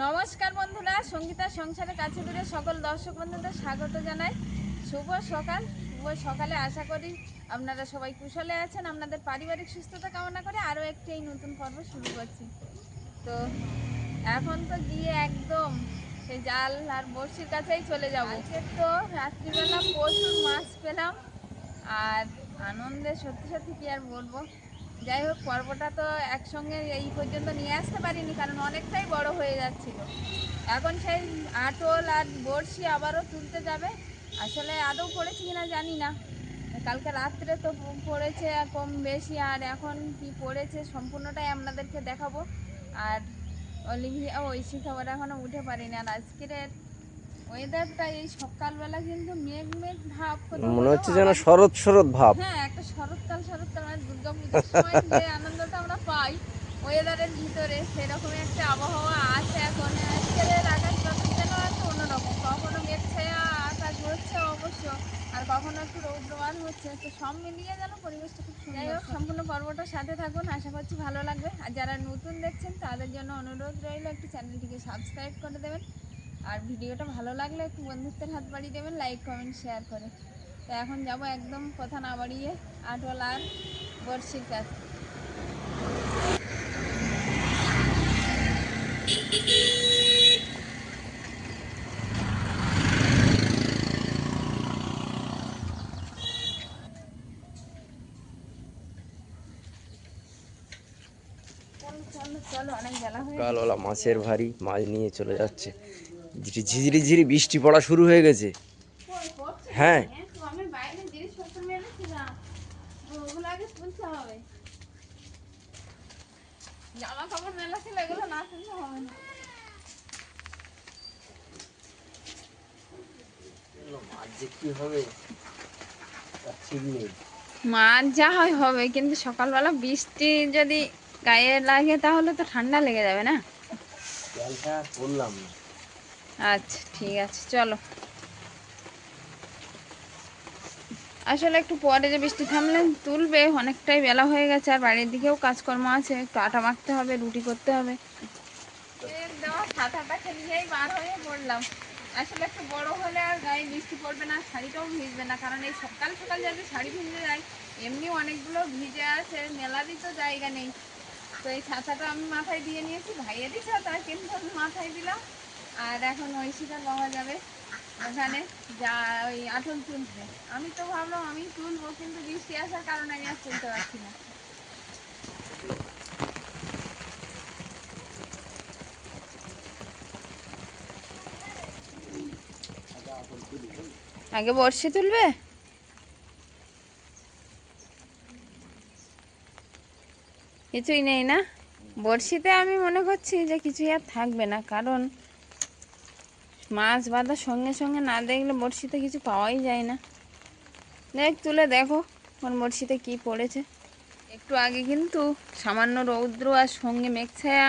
নমস্কার বন্ধুরা, সঙ্গীতা সংসারের কাছে দূরে সকল দর্শক বন্ধুদের স্বাগত জানাই। শুভ সকাল, শুভ সকালে আশা করি আপনারা সবাই কুশলে আছেন। আপনাদের পারিবারিক সুস্থতা কামনা করে আরও একটি এই নতুন পর্ব শুরু করছি। তো এখন তো গিয়ে একদম সেই জাল আর বড়শির কাছেই চলে যাব। আজকে তো রাত্রিবেলা প্রচুর মাছ পেলাম। আর আনন্দে সত্যি সত্যি কি আর বলব? যাই হোক, পর্বটা তো একসঙ্গে এই পর্যন্ত নিয়ে আসতে পারিনি, কারণ অনেকটাই বড় হয়ে যাচ্ছিল। এখন সেই আটল আর বড়শি আবারও তুলতে যাবে। আসলে আদৌ পড়েছে কিনা জানি না। কালকে রাত্রে তো পড়েছে কম বেশি, আর এখন কি পড়েছে সম্পূর্ণটাই আপনাদেরকে দেখাবো। আর অলিভিয়া ঐশী খাবার এখনও উঠে পারিনি, আর আজকের ওয়েদারটা এই সকালবেলা কিন্তু মেঘ মেঘ ভাব কোথাও মনে হচ্ছে যেন শরৎ শরৎ ভাব। হ্যাঁ একটা শরৎকাল শরৎকাল মানে সময় যে আনন্দটা আমরা পাই ওয়েদারের ভিতরে সেরকমই একটা আবহাওয়া আছে এখন। আজকের আকাশ যেন আছে অন্যরকম কখনো মেঘ ছায়া আকাশ হচ্ছে অবশ্য আর কখনো একটু রৌদ্রমান হচ্ছে। তো সব মিলিয়ে যেন পরিবেশটা খুব সুন্দর। হোক সম্পূর্ণ পর্বটার সাথে থাকুন আশা করছি ভালো লাগবে। আর যারা নতুন দেখছেন তাদের জন্য অনুরোধ রইল একটু চ্যানেলটিকে সাবস্ক্রাইব করে দেবেন। আর ভিডিওটা ভালো লাগলে একটু বন্ধুত্বের হাত বাড়িয়ে দেবেন লাইক কমেন্ট শেয়ার করে। তো এখন যাব একদম কথা না বাড়িয়ে আটল আর বর্ষির কাছে গেছে। কালওয়ালা মাছের ভারী, মাছ নিয়ে চলে যাচ্ছে। ঝিরি ঝিরি বৃষ্টি পড়া শুরু হয়ে গেছে। হ্যাঁ। হ্যাঁ, জামা কাপড় মেলা ছিল এগুলো না হবে না। মাছ যে হয় হবে কিন্তু সকালবেলা বৃষ্টি যদি গায়ে লাগে তাহলে তো ঠান্ডা লেগে যাবে না। করলাম না। আচ্ছা ঠিক আছে, চলো। আসলে একটু পরে যে বৃষ্টি থামলে তুলবে, অনেকটাই বেলা হয়ে গেছে, আর বাড়ির দিকেও কাজকর্ম আছে, একটু আটা মাখতে হবে, রুটি করতে হবে। বার হয়ে পড়লাম। আসলে একটু বড় হলে আর গায়ে বৃষ্টি পড়বে শাড়িটাও ভিজবে না, কারণ এই সকাল সকাল যদি শাড়ি যায় এমনি অনেকগুলো ভিজে আছে তো জায়গা নেই। তো এই ছাতাটা আমি মাথায় দিয়ে নিয়েছি, ভাইয়েরই ছাতা, কিন্তু আমি মাথায় দিলাম আর এখন ঐশীটা পাওয়া যাবে। ওখানে যা ওই আঠল তুলছে আমি তো ভাবলাম আমি তুলবো, কিন্তু বৃষ্টি আসার কারণে আমি আর তুলতে পারছি না। আগে বর্ষি তুলবে? কিছুই নেই না? বড়শিতে আমি মনে করছি যে কিছুই আর থাকবে না, কারণ মাছ বাঁধার সঙ্গে সঙ্গে না দেখলে বড়শিতে কিছু পাওয়াই যায় না। দেখ, তুলে দেখো কোন বড়শিতে কি পড়েছে। একটু আগে কিন্তু সামান্য রৌদ্র আর সঙ্গে মেঘছায়া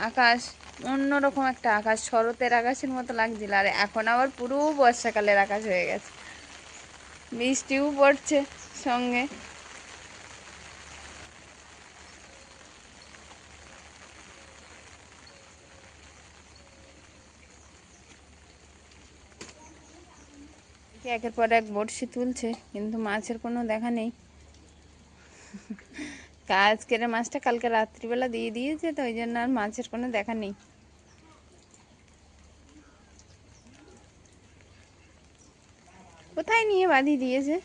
আকাশ, অন্যরকম একটা আকাশ, শরতের আকাশের মতো লাগছিল। আর এখন আবার পুরো বর্ষাকালের আকাশ হয়ে গেছে। বৃষ্টিও পড়ছে সঙ্গে। একের পর এক বড়শি তুলছে, কিন্তু মাছের কোনো দেখা নেই। আজকের মাছটা কালকে রাত্রিবেলা দিয়ে দিয়েছে, তো ওই জন্য আর মাছের কোনো দেখা নেই। কোথায় নিয়ে বাঁধিয়ে দিয়েছে?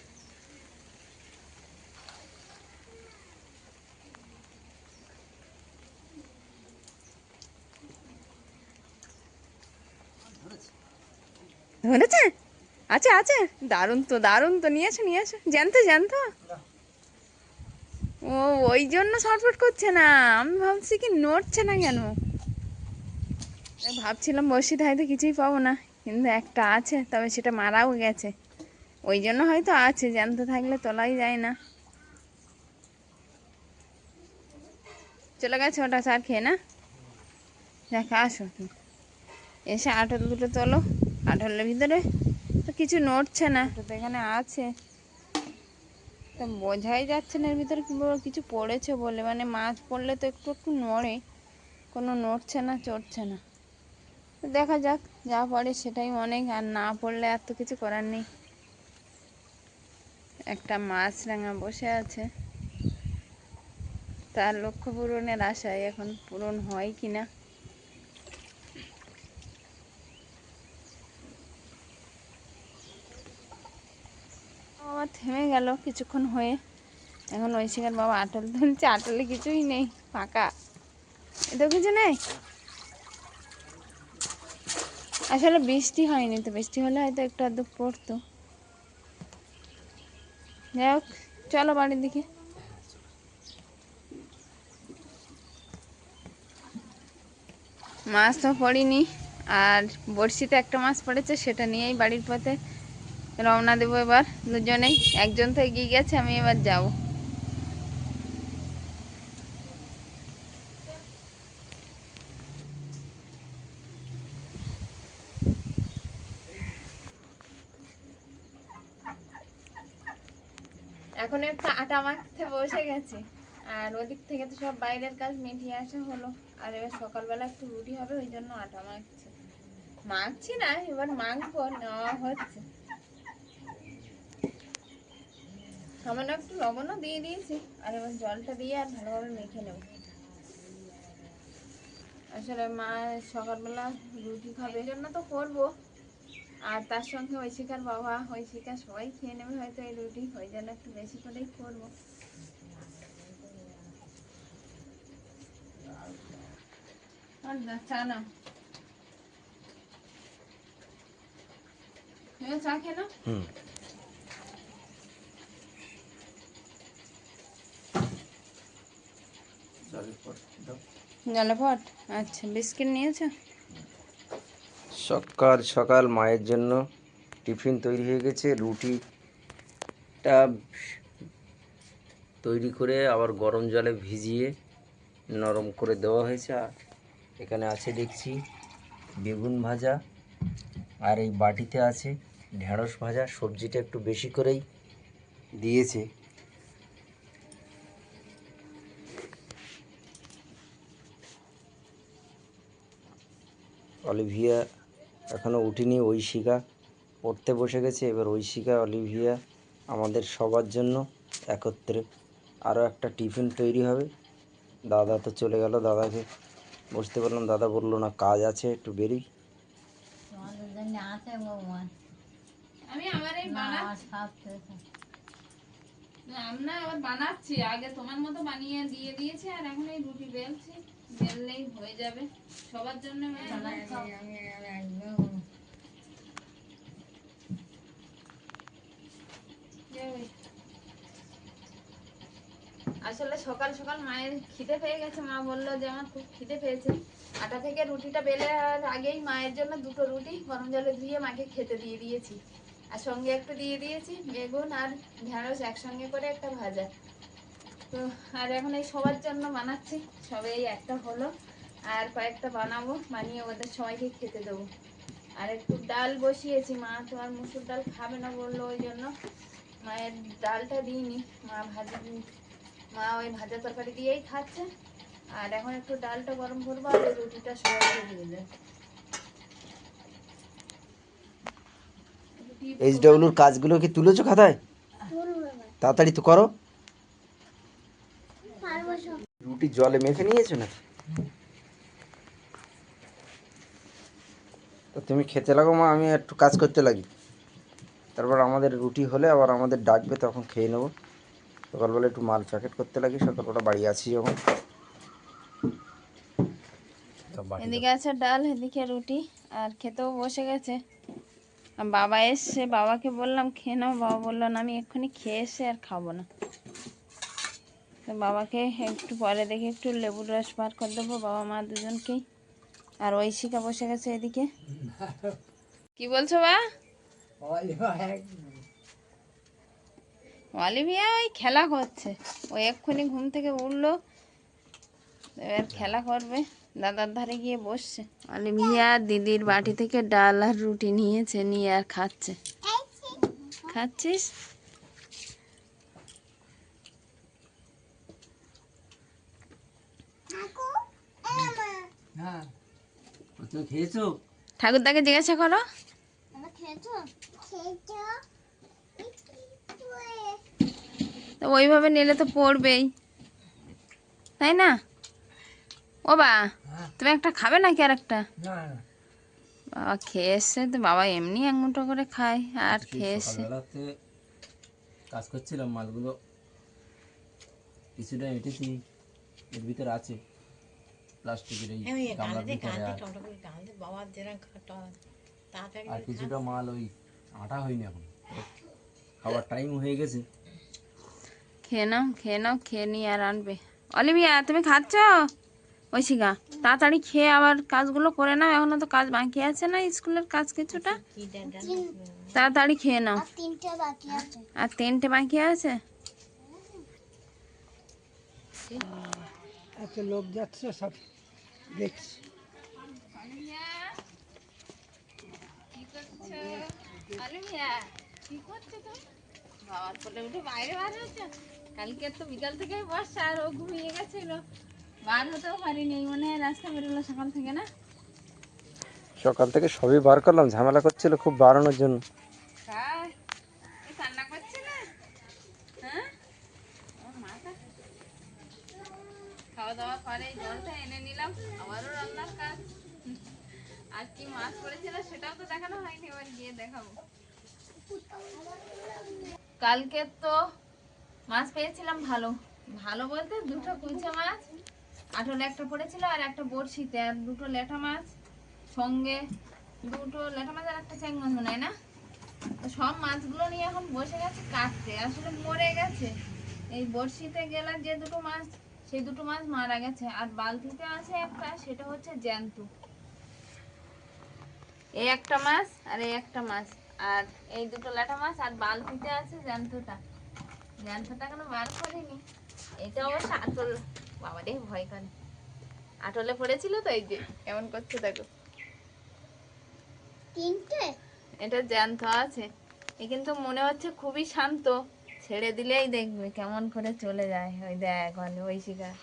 ধরেছে? আছে আছে। দারুণ তো দারুণ তো। নিয়ে আসো নিয়ে আসো জানতো জানতো ও, ওই জন্য শর্টফট করছে না। আমি ভাবছি কি নড়ছে না কেন? ভাবছিলাম বসিতে হয়তো কিছুই পাবো না, কিন্তু একটা আছে, তবে সেটা মারাও গেছে। ওই জন্য হয়তো আছে, জ্যান্ত থাকলে তোলাই যায় না। চলে গেছে ওটা, স্যার, খেয়ে না? দেখ আসো। এসে আঠল দুটো তোলো আঠলের ভিতরে। কিছু নড়ছে না। এখানে আছে। তা বোঝাই যাচ্ছে না, এর ভিতরে কিছু পড়েছে বলে। মানে মাছ পড়লে তো একটু একটু নড়ে। কোনো নড়ছে না, চড়ছে না। তো দেখা যাক, যা পড়ে সেটাই অনেক। আর না পড়লে আর তো কিছু করার নেই। একটা মাছ রাঙা বসে আছে। তার লক্ষ্য পূরণের আশায় এখন পূরণ হয় কি না থেমে গেল কিছুক্ষণ হয়ে। এখন ঐশিকার বাবা আটল তুলছে আটলে কিছুই নেই, ফাঁকা। এতেও কিছু নেই? আসলে বৃষ্টি হয়নি তো, বৃষ্টি হলে হয়তো একটু আধটু পড়তো। যাই হোক, চলো বাড়ির দিকে। মাছ তো পড়িনি, আর বড়শিতে একটা মাছ পড়েছে, সেটা নিয়েই বাড়ির পথে রওনা দেবো এবার। দুজনেই, একজন তো এগিয়ে গেছে, আমি এবার যাব। এখন একটু আটা মাখতে বসে গেছে। আর ওদিক থেকে তো সব বাইরের কাজ মিটিয়ে আসা হলো। আর এবার সকালবেলা একটু রুটি হবে, ওই জন্য আটা মাখছে। মাখছি না, এবার মাখবো, নেওয়া হচ্ছে। সামান্য একটু লবণও দিয়ে দিয়েছি। আর এবার জলটা দিয়ে আর ভালোভাবে মেখে নেব। আসলে মা সকালবেলা রুটি খাবে। জন্য তো করব। আর তার সঙ্গে ঐশিকার বাবা ঐশিকা সবাই খেয়ে নেবে হয়তো এই রুটি। ওই জন্য একটু বেশি করেই করব। আর না, চা চা খেয়ে নাও? হুম জলে পট আচ্ছা বিস্কিট নিয়েছো? সকাল সকাল মায়ের জন্য টিফিন তৈরি হয়ে গেছে, রুটিটা তৈরি করে আবার গরম জলে ভিজিয়ে নরম করে দেওয়া হয়েছে, আর এখানে আছে দেখছি বেগুন ভাজা, আর এই বাটিতে আছে ঢেঁড়স ভাজা, সবজিটা একটু বেশি করেই দিয়েছে। অলিভিয়া এখনও উঠিনি, ঐশিকা পড়তে বসে গেছে। এবার ঐশিকা, অলিভিয়া আমাদের সবার জন্য একত্রে। আরও একটা টিফিন তৈরি হবে। দাদা তো চলে গেল, দাদাকে বসতে বললাম, দাদা বলল না, কাজ আছে, একটু বেরি আমরা আবার বানাচ্ছি। আগে তোমার মতো বানিয়ে দিয়ে দিয়েছি, আর এখন এই রুটি বেলছি। বেললেই হয়ে যাবে। সবার জন্য আসলে সকাল সকাল মায়ের খিদে পেয়ে গেছে। মা বলল যে আমার খুব খিদে পেয়েছে। আটা থেকে রুটিটা বেলে আর আগেই মায়ের জন্য দুটো রুটি গরম জলে ধুয়ে মাকে খেতে দিয়ে দিয়েছি। আর সঙ্গে একটু দিয়ে দিয়েছি বেগুন আর ঢেঁড়স একসঙ্গে করে একটা ভাজা। তো আর এখন এই সবার জন্য বানাচ্ছি। সবে এই একটা হলো। আর কয়েকটা বানাবো বানিয়ে ওদের সবাইকে খেতে দেবো। আর একটু ডাল বসিয়েছি মা তো আর মুসুর ডাল খাবে না বলল ওই জন্য। মায়ের ডালটা দিইনি মা ভাজা মা ওই ভাজা তরকারি দিয়েই খাচ্ছে। আর এখন একটু ডালটা গরম করব আর ওই রুটিটা সবাইকে দিয়ে দেবো এইচ ডাব্লিউর কাজগুলো কি তুলেছো খাতায়? তাড়াতাড়ি তো করো। রুটি জলে মেখে নিয়েছো না তো তুমি খেতে লাগো মা আমি একটু কাজ করতে লাগি। তারপর আমাদের রুটি হলে আবার আমাদের ডাকবে তখন খেয়ে নেব। সকালবেলা একটু মাল প্যাকেট করতে লাগি সকালবেলা বাড়ি আছি যখন। তো এদিকে আছে ডাল এদিকে রুটি আর খেতেও বসে গেছে। বাবা এসছে বাবাকে বললাম খেয়ে নাও। বাবা বলল না আমি এক্ষুনি খেয়ে এসে আর খাব না। তো বাবাকে একটু পরে দেখে একটু লেবুর রস বার করে দেবো বাবা মা দুজনকেই আর ঐশিকা বসে গেছে এদিকে। কি বলছো বা? অলিভিয়া ওই খেলা করছে। ও এক্ষুনি ঘুম থেকে উঠল। এবার খেলা করবে। দাদার ধারে গিয়ে বসছে। অলিভিয়া দিদির বাটি থেকে ডাল আর রুটি নিয়েছে নিয়ে আর খাচ্ছে। খাচ্ছিস? তুমি খেয়েছো? ঠাকুরদাকে জিজ্ঞাসা করো। তো ওইভাবে নিলে তো পড়বেই। তাই না? ও বা তুমি একটা খাবে নাকি আর একটা বাবা খেয়ে এসছে তো বাবা এমনি এক মুঠো করে খায় আর খেয়ে এসছে কাজ করছিলাম মালগুলো। কিছুটা এঁটেছি এর ভিতরে আছে। প্লাস্টিকের এই গামলার ভিতরে আর কিছুটা মাল ওই আটা হয়নি এখন। খাবার টাইম হয়ে গেছে। খেয়ে নাও খেয়ে নাও খেয়ে নিয়ে আর আনবে। অলিভিয়া তুমি খাচ্ছ? ঐশিকা তাড়াতাড়ি খেয়ে আবার কাজগুলো করে নাও। এখনও তো কাজ বাকি আছে না স্কুলের কাজ কিছুটা। তাড়াতাড়ি খেয়ে নাও। তিনটে বাকি আছে। আর তিনটে বাকি আছে? এত লোক যাচ্ছে সব। দেখছি। বাবার কোলে উঠে বাইরে বার হয়েছে? কালকে তো বিকাল থেকে বর্ষা আর ও ঘুমিয়ে গেছিল। বার হতেও পারিনি মনে হয় রাস্তা বেরোলো সকাল থেকে না? সকাল থেকে সবই বার করলাম ঝামেলা করছিল খুব বাড়ানোর জন্য তাই এই কান্না করছে না হ্যাঁ ও মাথা করে এই জলটা এনে নিলাম, আবারও রান্নার কাজ। আর কি মাছ পড়েছিল সেটাও তো দেখানো হয়নি, এবার গিয়ে দেখাবো। কালকে তো মাছ পেয়েছিলাম ভালো। ভালো বলতে দুটো কুলচা মাছ আঠলে একটা পড়েছিল আর একটা বড়শিতে, আর দুটো লেঠা মাছ। সঙ্গে দুটো লেঠা মাছ আর একটা চ্যাং মাছ মনে হয় না? তো সব মাছগুলো নিয়ে এখন বসে গেছে কাটতে। আসলে মরে গেছে। এই বড়শিতে গেলে যে দুটো মাছ সেই দুটো মাছ মারা গেছে। আর বালতিতে আছে একটা সেটা হচ্ছে জ্যান্ত। এই একটা মাছ আর এই একটা মাছ। আর এই দুটো লাটা মাছ আর বালতিতে আছে জ্যান্তটা। জ্যান্তটা কেন বার করিনি। এটা অবশ্য আটল। বাবা রে ভয় করে। আটলে পড়েছিল তো এই যে কেমন করছে দেখো। তিনটে? এটা জ্যান্ত আছে। এ কিন্তু মনে হচ্ছে খুবই শান্ত। ছেড়ে দিলেই দেখবে কেমন করে চলে যায়। ওই দেখ ওই শিকার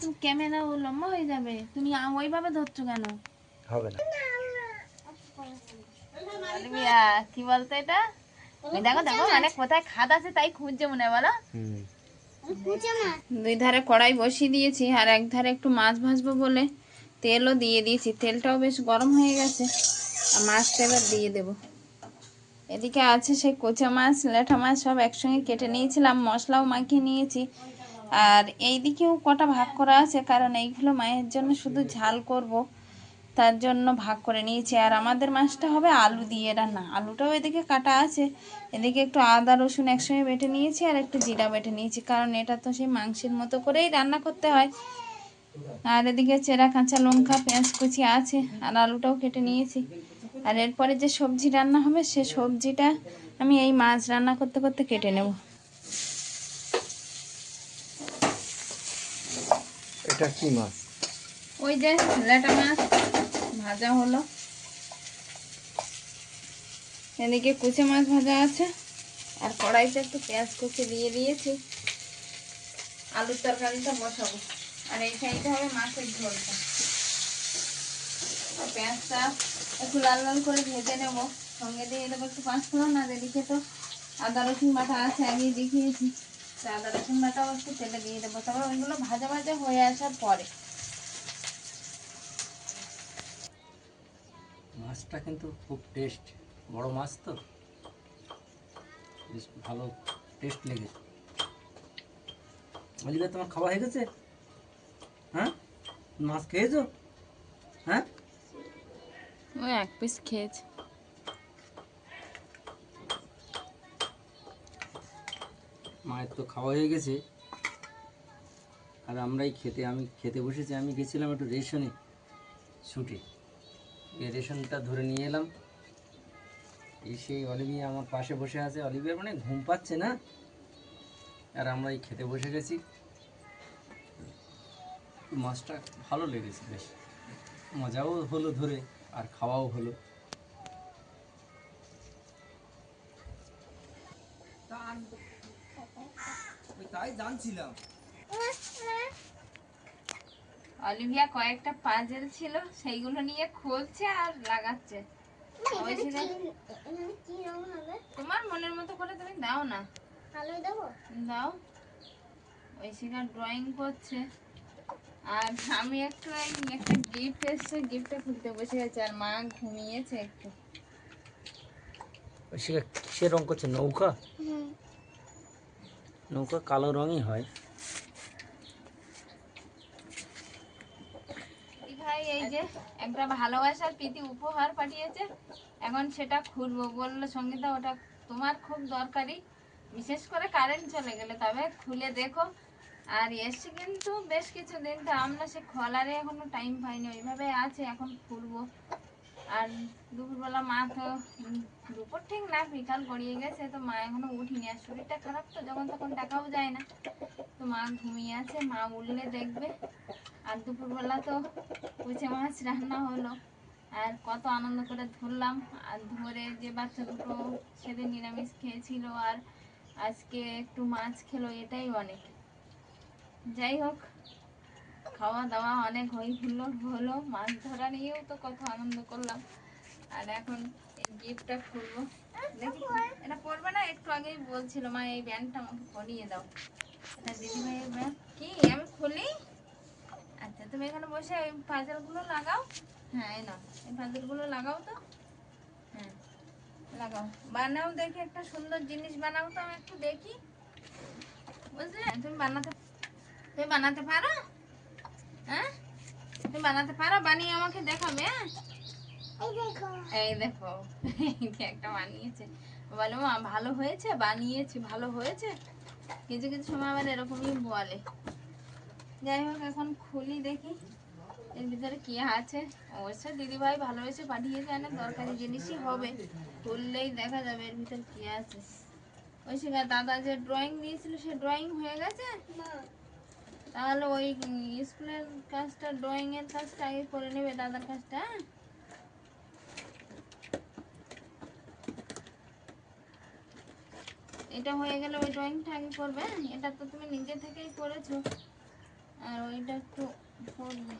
তুমি ক্যামেরা ও লম্বা হয়ে যাবে। তুমি ওইভাবে ধরছো কেন? হবে না। কি বলতো এটা? দেখো দেখো মানে কোথায় খাদ আছে তাই খুঁজছে মনে হয় বলো। দুই ধারে কড়াই বসিয়ে দিয়েছি আর এক ধারে একটু মাছ ভাজবো বলে। তেলও দিয়ে দিয়েছি। তেলটাও বেশ গরম হয়ে গেছে। আর মাছটা এবার দিয়ে দেব। এদিকে আছে সেই কোচা মাছ, লেঠা মাছ সব একসঙ্গে কেটে নিয়েছিলাম, মশলাও মাখিয়ে নিয়েছি। আর এই দিকেও কটা ভাগ করা আছে, কারণ এইগুলো মায়ের জন্য শুধু ঝাল করব, তার জন্য ভাগ করে নিয়েছি। আর আমাদের মাছটা হবে আলু দিয়ে রান্না। আলুটাও এদিকে কাটা আছে। এদিকে একটু আদা, রসুন একসঙ্গে বেটে নিয়েছি, আর একটু জিরা বেটে নিয়েছি, কারণ এটা তো সেই মাংসের মতো করেই রান্না করতে হয়। আর এদিকে চেরা কাঁচা লঙ্কা পেঁয়াজ কুচি আছে আর আলুটাও কেটে নিয়েছি। আর এরপরে যে সবজি রান্না হবে সে সবজিটা আমি এই মাছ রান্না করতে করতে কেটে নেব। এটা কি মাছ? ওই যে লেটা মাছ ভাজা হলো। এদিকে কুচে মাছ ভাজা আছে আর কড়াইতে একটু পেঁয়াজ কুচি দিয়ে দিয়েছি। আলুর তরকারিটা বসাবো। আর এই সাইডে হবে মাছের ঝোলটা। পেঁয়াজটা একটু লাল লাল করে ভেজে নেব। সঙ্গে দিয়ে দেবো একটু পাঁচ ফোড়ন আর এদিকে তো আদা, রসুন বাটা আছে আগেই দেখিয়েছি। তো আদা, রসুন বাটাও একটু তেলে দিয়ে দেবো। তারপর ওইগুলো ভাজা ভাজা হয়ে আসার পরে। মাছটা কিন্তু খুব টেস্ট বড় মাছ তো। বেশ ভালো টেস্ট লেগেছে। অলিভা তোমার খাওয়া হয়ে গেছে? হ্যাঁ? মাছ খেয়েছো? হ্যাঁ? ওই এক পিস খেয়েছি। মায়ের তো খাওয়া হয়ে গেছে। আর আমরাই খেতে আমি খেতে বসেছি আমি গেছিলাম একটু রেশনে ছুটে এই রেশনটা ধরে নিয়ে এলাম। এই সেই অলিভিয়া আমার পাশে বসে আছে। অলিভিয়া মানে ঘুম পাচ্ছে না। আর আমরা এই খেতে বসে গেছি। মাছটা ভালো লেগেছে বেশ। মজাও হলো ধরে আর খাওয়াও হলো। তাই জানছিলাম। অলিভিয়া কয়েকটা পাজেল ছিল সেইগুলো নিয়ে খুলছে আর লাগাচ্ছে। তোমার মনের মতো করে তুমি দাও না। আলো দাও। ওই শিখা ড্রয়িং করছে। আর আমি একটু একটা গিফট এসছে গিফটটা খুলতে বসে গেছে আর মা ঘুমিয়েছে একটু। ঐশিকা কিসের রং করছে? নৌকা? নৌকা কালো রঙই হয়। ভাই এই যে একটা ভালোবাসার প্রীতি উপহার পাঠিয়েছে এখন সেটা খুলবো। বলল সঙ্গীতা ওটা তোমার খুব দরকারি। বিশেষ করে কারেন্ট চলে গেলে তবে খুলে দেখো। আর এসছে কিন্তু বেশ কিছু দিন তো আমরা সে খোলারে এখনও টাইম পাইনি, ওইভাবে আছে, এখন খুলবো। আর দুপুরবেলা মা তো দুপুর ঠিক না, বিকাল গড়িয়ে গেছে, তো মা এখনও উঠিনি। আর শরীরটা খারাপ তো, যখন তখন দেখাও যায় না। তো মা ঘুমিয়ে আছে, মা উঠলে দেখবে। আর দুপুরবেলা তো উচে মাছ রান্না হলো। আর কত আনন্দ করে ধরলাম। আর ধরে যে বাচ্চা দুটো সেদিন নিরামিষ খেয়েছিল, আর আজকে একটু মাছ খেলো, এটাই অনেক। যাই হোক খাওয়া দাওয়া অনেক হই হুল্লোড় হলো, মাছ ধরা নিয়েও তো কত আনন্দ করলাম। আর এখন এই গিফটটা খুলবো। দেখি এটা পরবে না? একটু আগেই বলছিল, মা, এই ব্যান্ডটা আমাকে পরিয়ে দাও। এটা দিদিভাইয়ের ব্যান্ড। কি, আমি খুলি? আচ্ছা তুমি এখানে বসে ওই পাজলগুলো লাগাও। হ্যাঁ এই নাও। এই পাজলগুলো লাগাও তো। হ্যাঁ লাগাও। বানাও দেখি, একটা সুন্দর জিনিস বানাও তো, আমি একটু দেখি। বুঝলে? তুমি বানাতে তুমি বানাতে পারো? হ্যাঁ? তুমি বানাতে পারো? বানিয়ে আমাকে দেখাবে হ্যাঁ? এই দেখো। এই দেখো একটা বানিয়েছে। বলে মা ভালো হয়েছে? বানিয়েছি ভালো হয়েছে? কিছু কিছু সময় আবার এরকমই বলে। যাই হোক এখন খুলি দেখি। এর ভিতরে কি আছে? অবশ্যই দিদিভাই ভালোবেসে পাঠিয়েছে অনেক দরকারি জিনিসই হবে। খুললেই দেখা যাবে এর ভিতরে কি আছে। ওই সে দাদা যে ড্রয়িং দিয়েছিল সে ড্রয়িং হয়ে গেছে? না। তাহলে ওই স্কুলের কাজটা ড্রয়িং এর কাজটা আগে করে নেবে দাদার কাজটা হ্যাঁ? এটা হয়ে গেলে ওই ড্রয়িংটা আগে করবে হ্যাঁ? এটা তো তুমি নিজে থেকেই করেছ, আর ওইটা একটু করবে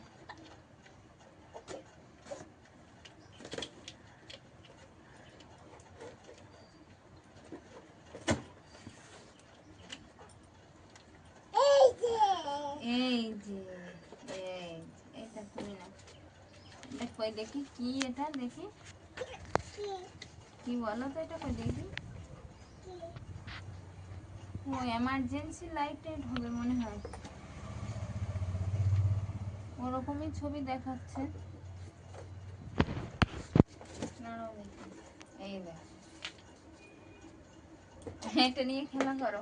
এই যে যে, এটা তুমি না এটা কই দেখি কি এটা দেখি। কি বলো তো এটা কই দেখি। ও এমার্জেন্সি লাইটেড হবে মনে হয়। ওরকমই ছবি দেখাচ্ছে। এই দেখ। এটা নিয়ে খেলা করো।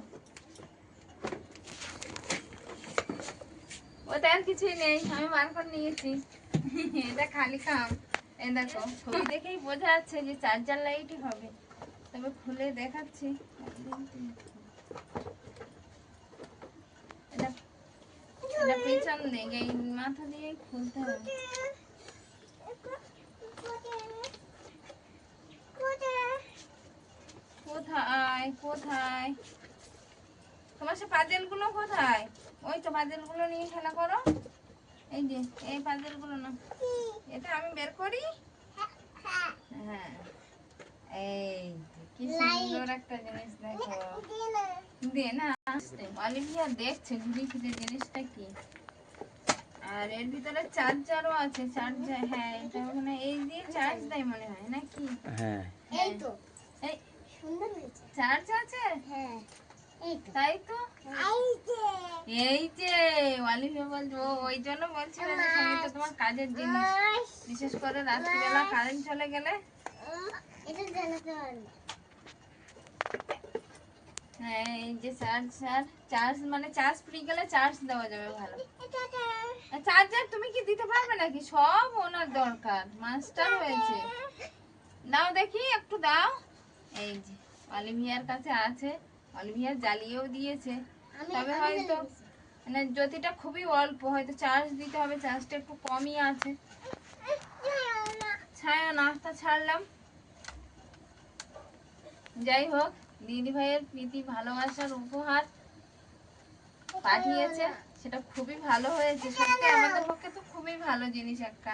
ওটা আর কিছুই নেই, আমি করে নিয়েছি। এটা খালি কাম এই দেখো, ছবি দেখেই বোঝা যাচ্ছে যে চার্জার লাইটই হবে। তবে খুলে দেখাচ্ছি। পেছন দিকে মাথা দিয়ে খুলতে হবে। কোথায়? কোথায়? তোমার সে পাজেলগুলো কোথায়? ওই তো পাজেলগুলো নিয়ে খেলা করো। এই যে এই পাজেলগুলো না এটা আমি বের করি। হ্যাঁ। এই কি সুন্দর একটা জিনিস দেখো। দে না অলিভিয়া দেখছে ঘুরে ফিরে জিনিসটা কি? আর এর ভিতরে চার্জারও আছে চার্জার হ্যাঁ এটা মানে এই দিয়ে চার্জ দেয় মনে হয় নাকি? হ্যাঁ। এই তো। এই সুন্দর চার্জ আছে? হ্যাঁ। তাই তো? এই যে অলিভিয়া বলছে ওই জন্য বলছিল যে সঙ্গীতা তোমার কাজের জিনিস। বিশেষ করে রাত্রিবেলা কারেন্ট চলে গেলে। হ্যাঁ এই যে চার্জ চার্জ চার্জ মানে চার্জ ফ্রি গেলে চার্জ দেওয়া যাবে ভালো। চার্জার তুমি কি দিতে পারবে নাকি? সব ওনার দরকার মাস্টার হয়েছে। দাও দেখি একটু দাও। এই যে অলিভিয়ার কাছে আছে। অলিভিয়া জ্বালিয়েও দিয়েছে। তবে হয়তো মানে জ্যোতিটা খুবই অল্প হয়তো চার্জ দিতে হবে চার্জটা একটু কমই আছে। ছায়া নাস্তা ছাড়লাম। যাই হোক দিদি ভাইয়ের প্রীতি ভালোবাসার উপহার পাঠিয়েছে। সেটা খুবই ভালো হয়েছে। সত্যি আমাদের পক্ষে তো খুবই ভালো জিনিস একটা।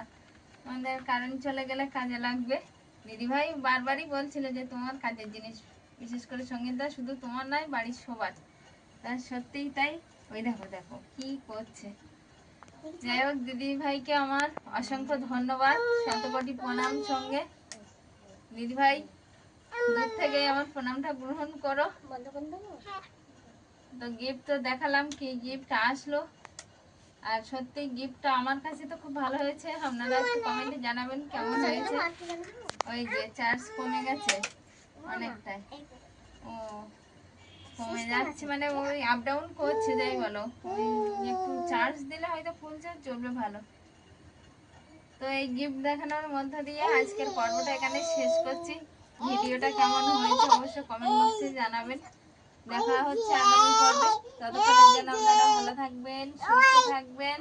আমাদের কারেন্ট চলে গেলে কাজে লাগবে। দিদিভাই বারবারই বলছিল যে তোমার কাজের জিনিস বিশেষ করে সঙ্গীতদা, শুধু তোমার নয়, বাড়ির সবার। তা সত্যিই তাই? ওই দেখো দেখো, কি করছে। যাই হোক, দিদি ভাইকে আমার অসংখ্য ধন্যবাদ, শতকোটি প্রণাম সঙ্গে। দিদি ভাই, দূর থেকে আমার প্রণামটা গ্রহণ করো। তো গিফট তো দেখালাম, কি গিফট আসলো। আর সত্যি গিফটটা আমার কাছে তো খুব ভালো হয়েছে। আপনারা কমেন্টে জানাবেন কেমন হয়েছে। ওই যে চার্জ কমে গেছে। অনেকটাই ও মানে ওই আপ ডাউন করছে, যাই বলো। চার্জ দিলে হয়তো ফুল চার্জ চলবে ভালো। তো এই গিফট দেখানোর দিয়ে আজকের পর্বটা এখানে শেষ করছি। ভিডিওটা কেমন হয়েছে অবশ্যই কমেন্ট জানাবেন। দেখা হচ্ছে আগামী পর্বে। ততক্ষণের জন্য ভালো থাকবেন, সুস্থ থাকবেন।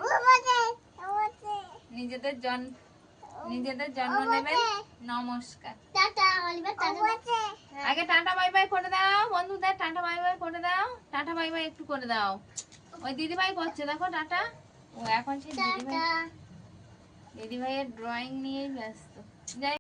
নিজেদের জন নিজেদের জন্ম নেবেন। নমস্কার। আগে টাটা বাই বাই করে দাও। বন্ধুদের টাটা বাই বাই করে দাও। টাটা বাই বাই একটু করে দাও। ওই দিদি ভাই করছে দেখো টাটা। ও এখন সেই দিদি ভাই দিদি ভাইয়ের ড্রয়িং নিয়েই ব্যস্ত। যাই